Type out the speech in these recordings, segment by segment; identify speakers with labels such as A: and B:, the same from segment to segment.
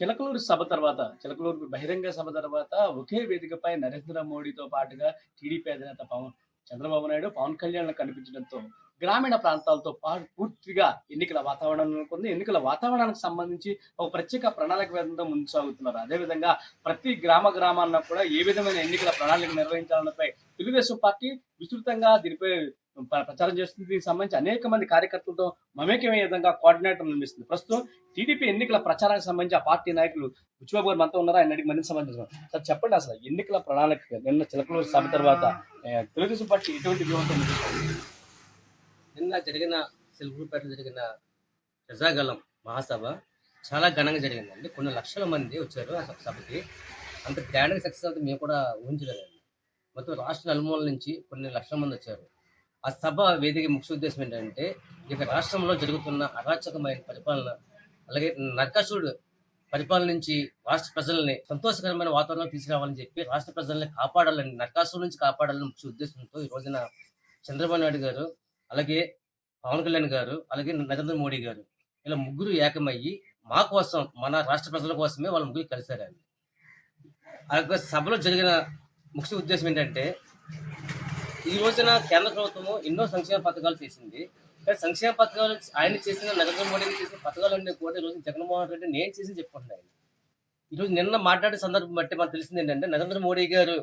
A: చిలకలూరు సభ తర్వాత చిలకలూరు బహిరంగ సభ తర్వాత ఒకే వేదికపై నరేంద్ర మోడీతో పాటుగా టీడీపీ అధినేత పవన్ చంద్రబాబు నాయుడు పవన్ కళ్యాణ్ కనిపించడంతో గ్రామీణ ప్రాంతాలతో పాటు పూర్తిగా ఎన్నికల వాతావరణం నెలకొంది. ఎన్నికల వాతావరణానికి సంబంధించి ఒక ప్రత్యేక ప్రణాళిక వేదంతో ముందు సాగుతున్నారు అదేవిధంగా ప్రతి గ్రామ గ్రామాల్లో కూడా ఏ విధమైన ఎన్నికల ప్రణాళిక నిర్వహించాలన్నపై తెలుగుదేశం పార్టీ విస్తృతంగా దీనిపై ప్రచారం చేస్తుంది దీనికి సంబంధించి అనేక మంది కార్యకర్తలతో మమేకమే విధంగా కోఆర్డినేటర్ నిర్మిస్తుంది ప్రస్తుతం టీడీపీ ఎన్నికల ప్రచారానికి సంబంధించి ఆ పార్టీ నాయకులు బుచ్చిబాబు గారు మనతో ఉన్నారా? ఆయన మరింత సంబంధించిన సార్ చెప్పండి అసలు ఎన్నికల ప్రణాళిక నిన్న చిలకలూరు సభ తర్వాత తెలుగుదేశం పార్టీ ఎటువంటి వ్యూహంతో
B: నిన్న జరిగిన సిల్వర్పేటలో జరిగిన ప్రజాగలం మహాసభ చాలా ఘనంగా జరిగిందండి. కొన్ని లక్షల మంది వచ్చారు ఆ సభ- సభకి. అంత గ్రాండ్గా సక్సెస్ అవుతుంది మేము కూడా ఊహించలేదండి. మొత్తం రాష్ట్ర నలుమూల నుంచి కొన్ని లక్షల మంది వచ్చారు. ఆ సభ వేదిక ముఖ్య ఉద్దేశం ఏంటంటే ఇక రాష్ట్రంలో జరుగుతున్న అరాచకమైన పరిపాలన అలాగే నరకాసుడు పరిపాలన నుంచి రాష్ట్ర ప్రజల్ని సంతోషకరమైన వాతావరణం తీసుకురావాలని చెప్పి రాష్ట్ర ప్రజల్ని కాపాడాలని నరకాసుడు నుంచి కాపాడాలని ముఖ్య ఉద్దేశంతో ఈ రోజున చంద్రబాబు నాయుడు గారు అలాగే పవన్ కళ్యాణ్ గారు అలాగే నరేంద్ర మోడీ గారు ఇలా ముగ్గురు ఏకమయ్యి మా కోసం మన రాష్ట్ర ప్రజల కోసమే వాళ్ళ ముగ్గురు కలిశారు ఆ యొక్క సభలో జరిగిన ముఖ్య ఉద్దేశం ఏంటంటే ఈ రోజున కేంద్ర ప్రభుత్వము ఎన్నో సంక్షేమ పథకాలు చేసింది. కానీ సంక్షేమ పథకాలు ఆయన చేసిన నరేంద్ర మోడీ చేసిన పథకాలన్నీ కూడా ఈరోజు జగన్మోహన్ రెడ్డి నేను చేసి చెప్పుకుంటున్నాను ఈరోజు నిన్న మాట్లాడే సందర్భం బట్టి మనకు తెలిసింది ఏంటంటే నరేంద్ర మోడీ గారు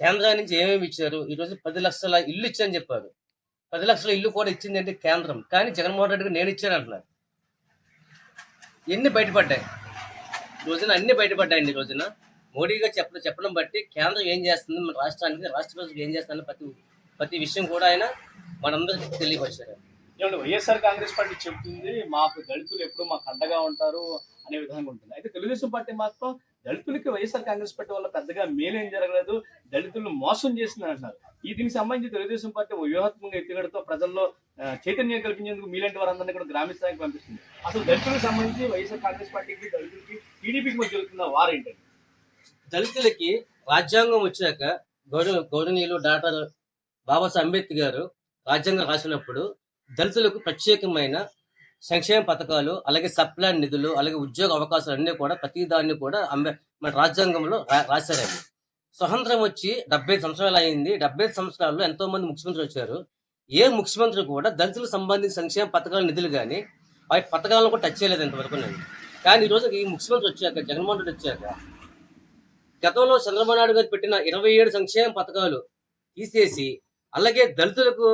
B: కేంద్రం నుంచి ఏమేమి ఇచ్చారు? ఈ రోజు పది లక్షల ఇల్లు ఇచ్చారని చెప్పారు. పది లక్షల ఇల్లు కూడా ఇచ్చింది అంటే కేంద్రం. కానీ జగన్మోహన్ రెడ్డి నేను ఇచ్చాను అంటున్నారు. ఎన్ని బయటపడ్డాయి? ఈ రోజున అన్ని బయటపడ్డాయండి ఈ రోజున. మోడీ గారు చెప్పడం చెప్పడం బట్టి కేంద్రం ఏం చేస్తుంది? మన రాష్ట్రానికి రాష్ట్ర ప్రజలకు ఏం చేస్తుంది ప్రతి ప్రతి విషయం కూడా ఆయన మనందరికీ తెలియపరిచారు.
A: ఏమంటే వైఎస్ఆర్ కాంగ్రెస్ పార్టీ చెబుతుంది మాకు దళితులు ఎప్పుడు మాకు అండగా ఉంటారు అనే విధంగా ఉంటుంది. అయితే తెలుగుదేశం పార్టీ మాత్రం దళితులకి వైఎస్ఆర్ కాంగ్రెస్ పార్టీ వల్ల పెద్దగా మేలేం జరగలేదు దళితులను మోసం చేసిందని అంటున్నారు. ఈ దీనికి సంబంధించి తెలుగుదేశం పార్టీ ఓ వ్యూహాత్మకంగా ఎత్తుగడతో ప్రజల్లో చైతన్యం కల్పించేందుకు మీలాంటి వారందరినీ కూడా గ్రామీణ స్థాయికి పంపిస్తుంది. అసలు దళితులకు సంబంధించి వైఎస్ఆర్ కాంగ్రెస్ పార్టీకి దళితులకి టీడీపీకి మధ్య జరుగుతున్న వారేంటండి
B: దళితులకి రాజ్యాంగం వచ్చాక గౌరవ గౌరవనీయులు డాక్టర్ బాబాసాహెబ్ అంబేద్కర్ రాజ్యాంగం రాసినప్పుడు దళితులకు ప్రత్యేకమైన సంక్షేమ పథకాలు అలాగే సప్లై నిధులు అలాగే ఉద్యోగ అవకాశాలు అన్నీ కూడా ప్రతి దాన్ని కూడా అంబే మన రాజ్యాంగంలో రా- రాశారండి. స్వతంత్రం వచ్చి డెబ్బై సంవత్సరాలు అయింది. డెబ్బై సంవత్సరాల్లో ఎంతో మంది ముఖ్యమంత్రులు వచ్చారు. ఏ ముఖ్యమంత్రి కూడా దళితులకు సంబంధించిన సంక్షేమ పథకాల నిధులు కానీ ఆ పథకాలను కూడా టచ్ చేయలేదు ఇంతవరకు నేను. కానీ ఈరోజు ఈ ముఖ్యమంత్రి వచ్చాక జగన్మోహన్ రెడ్డి వచ్చాక గతంలో చంద్రబాబు నాయుడు గారు పెట్టిన ఇరవై ఏడు సంక్షేమ పథకాలు తీసేసి అలాగే దళితులకు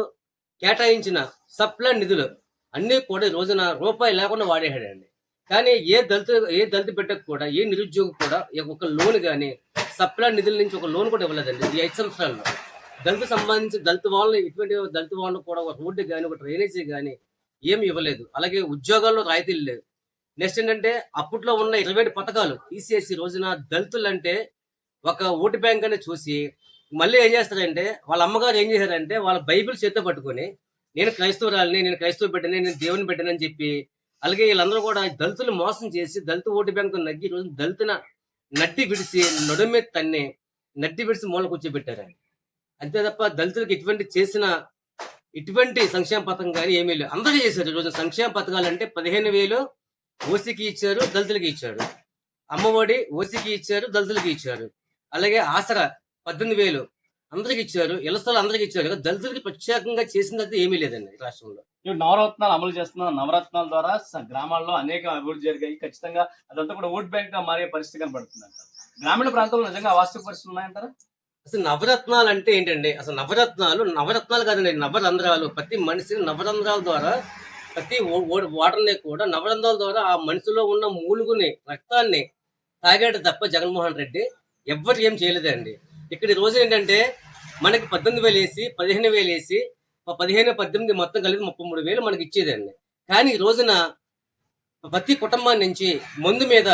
B: కేటాయించిన సప్లై నిధులు అన్నీ కూడా రోజున రూపాయి లేకుండా వాడేసాడండి కానీ ఏ దళిత ఏ దళిత బిడ్డకు కూడా ఏ నిరుద్యోగి కూడా ఒక లోన్ కానీ సప్లై నిధుల నుంచి ఒక లోన్ కూడా ఇవ్వలేదండి ఈ ఐదు సంవత్సరాల్లో. దళిత సంబంధించి దళిత వాళ్ళని ఇటువంటి దళిత వాళ్ళని కూడా ఒక రోడ్డు కానీ ఒక డ్రైనేజీ కానీ ఏమి ఇవ్వలేదు. అలాగే ఉద్యోగాల్లో రాయితీలు లేవు. నెక్స్ట్ ఏంటంటే అప్పట్లో ఉన్న ఇరవై పథకాలు తీసేసి రోజున దళితులు అంటే ఒక ఓటు బ్యాంక్ అని చూసి మళ్ళీ ఏం చేస్తారంటే వాళ్ళ అమ్మగారు ఏం చేశారంటే వాళ్ళ బైబిల్ చేత్తో పట్టుకొని నేను క్రైస్తవురాలని నేను క్రైస్తవ బిడ్డని నేను దేవుని పెట్టనని చెప్పి అలాగే వీళ్ళందరూ కూడా దళితులు మోసం చేసి దళిత ఓటు బ్యాంకు నగ్గి రోజు దళితున నడ్డి విడిసి నడుమే తన్ని నడ్డి విడిసి మూల కూర్చోబెట్టారు అంతే తప్ప దళితులకు ఎటువంటి చేసిన ఇటువంటి సంక్షేమ పథకం కానీ ఏమీ లేవు. అందరూ చేశారు ఈరోజు సంక్షేమ పథకాలు అంటే పదిహేను వేలు ఓసీకి ఇచ్చారు దళితులకి ఇచ్చారు. అమ్మఒడి ఓసీకి ఇచ్చారు దళితులకి ఇచ్చారు. అలాగే ఆసరా పద్దెనిమిది వేలు అందరికి ఇచ్చారు ఇలసలు అందరికి ఇచ్చారు దళితులకి ప్రత్యేకంగా చేసినది ఏమీ లేదండి రాష్ట్రంలో.
A: ఇవి నవరత్నాలు అమలు చేస్తున్న నవరత్నాల ద్వారా గ్రామాల్లో అనేక అభివృద్ధి జరిగాయి. ఖచ్చితంగా అదంతా కూడా ఓట్ బ్యాంక్గా మారే పరిస్థితి కనబడుతుంది అంటారు. గ్రామీణ ప్రాంతంలో నిజంగా వాస్తవ పరిస్థితులు ఉన్నాయంటారా?
B: అసలు నవరత్నాలు అంటే ఏంటండి? అసలు నవరత్నాలు నవరత్నాలు కాదండి నవరంధ్రాలు. ప్రతి మనిషిని నవరంధ్రాల ద్వారా ప్రతి వాటర్ని కూడా నవరంధ్రాల ద్వారా ఆ మనిషిలో ఉన్న మూలుగుని రక్తాన్ని తాగాడు తప్ప జగన్మోహన్ రెడ్డి ఎవ్వరు ఏం చేయలేదండి. ఇక్కడ రోజు ఏంటంటే మనకి పద్దెనిమిది వేలు వేసి పదిహేను వేలు వేసి పదిహేను పద్దెనిమిది మొత్తం కలిపి ముప్పై మూడు వేలు మనకి ఇచ్చేదండి. కానీ ఈ రోజున ప్రతి కుటుంబం నుంచి మందు మీద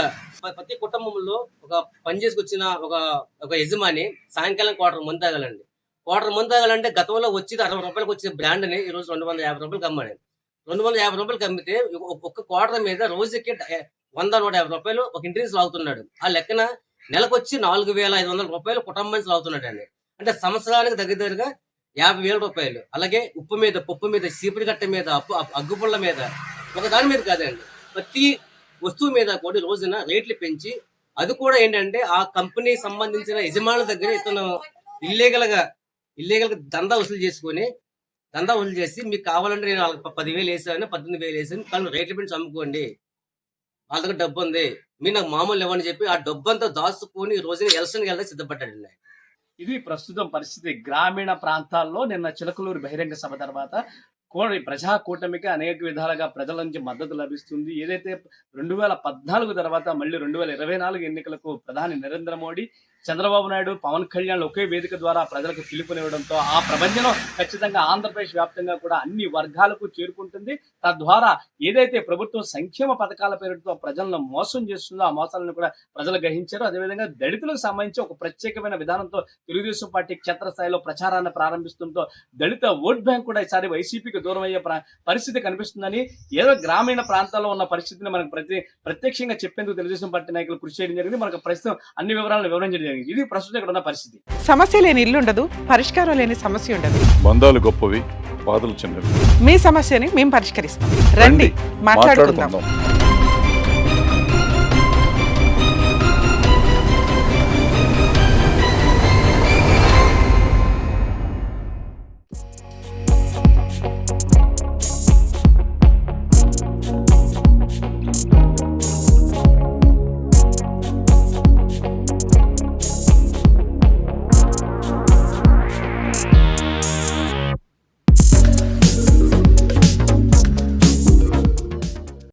B: ప్రతి కుటుంబంలో ఒక పని చేసుకొచ్చిన ఒక ఒక యజమాని సాయంకాలం క్వార్టర్ మందు తాగాలండి. క్వార్టర్ మందు తాగాలంటే గతంలో వచ్చి అరవై రూపాయలకు వచ్చే బ్రాండ్ని ఈ రోజు రెండు వందల యాభై రూపాయలు అమ్మాడు. రెండు వందల యాభై రూపాయలు కమ్మితే ఒక- ఒక్క క్వార్టర్ మీద రోజుకి వంద నూట యాభై రూపాయలు ఒక ఇంటిని లాగుతున్నాడు. ఆ లెక్కన నెలకొచ్చి నాలుగు వేల ఐదు వందల రూపాయలు కుటుంబానికి అవుతున్నాడండి అండి అంటే సంవత్సరానికి దగ్గర దగ్గరగా యాభై వేల రూపాయలు. అలాగే ఉప్పు మీద పప్పు మీద చీపురు గట్ట మీద అప్పు అగ్గుపుల్ల మీద ఒక దాని మీద కాదండి. ప్రతి వస్తువు మీద కూడా రోజున రేట్లు పెంచి అది కూడా ఏంటంటే ఆ కంపెనీ సంబంధించిన యజమానుల దగ్గర ఇతను ఇల్లీగల్గా ఇల్లీగల్గా దందా వసూలు చేసుకొని దందా వసూలు చేసి మీకు కావాలంటే నేను వాళ్ళకి పదివేలు వేసాను పద్దెనిమిది వేలు వేసాను కానీ రేట్లు పెంచి అమ్ముకోండి. వాళ్ళ దగ్గర డబ్బు ఉంది. మీరు నాకు మామూలు ఇవ్వని చెప్పి ఆ డబ్బు అంతా దాచుకొని రోజున ఎలక్షన్కి వెళ్ళడం సిద్ధపడ్డాడు
A: ఇది ప్రస్తుతం పరిస్థితి. గ్రామీణ ప్రాంతాల్లో నిన్న చిలకలూరు బహిరంగ సభ తర్వాత కోడి ప్రజా కూటమికి అనేక విధాలుగా ప్రజల నుంచి మద్దతు లభిస్తుంది. ఏదైతే రెండు వేల పద్నాలుగు తర్వాత మళ్ళీ రెండు వేల ఇరవై నాలుగు ఎన్నికలకు ప్రధాని నరేంద్ర మోడీ చంద్రబాబు నాయుడు పవన్ కళ్యాణ్ ఒకే వేదిక ద్వారా ప్రజలకు పిలుపునివ్వడంతో ఆ ప్రపంచం ఖచ్చితంగా ఆంధ్రప్రదేశ్ వ్యాప్తంగా కూడా అన్ని వర్గాలకు చేరుకుంటుంది. తద్వారా ఏదైతే ప్రభుత్వం సంక్షేమ పథకాల పేరుతో ప్రజలను మోసం చేస్తుందో ఆ మోసాలను కూడా ప్రజలు గ్రహించారు. అదేవిధంగా దళితులకు సంబంధించి ఒక ప్రత్యేకమైన విధానంతో తెలుగుదేశం పార్టీ క్షేత్రస్థాయిలో ప్రచారాన్ని ప్రారంభిస్తుండటంతో దళిత ఓట్ బ్యాంక్ కూడా ఈసారి వైసీపీకి దూరం అయ్యే పరిస్థితి కనిపిస్తుందని ఏదో గ్రామీణ ప్రాంతాల్లో ఉన్న పరిస్థితిని మనకు ప్రతి ప్రత్యక్షంగా చెప్పేందుకు తెలుగుదేశం పార్టీ నాయకులు కృషి చేయడం జరిగింది. మనకు ప్రస్తుతం అన్ని వివరాలను వివరించడం జరిగింది. ఇది ప్రస్తుతం ఇక్కడ ఉన్న పరిస్థితి.
C: సమస్య లేని ఇల్లు ఉండదు పరిష్కారం లేని సమస్య ఉండదు.
D: బంధాలు గొప్పవి బాధలు చిన్నవి.
C: మీ సమస్యని మేము పరిష్కరిస్తాం. రండి మాట్లాడుకుందాం.
D: మాట్లాడుకుందాం.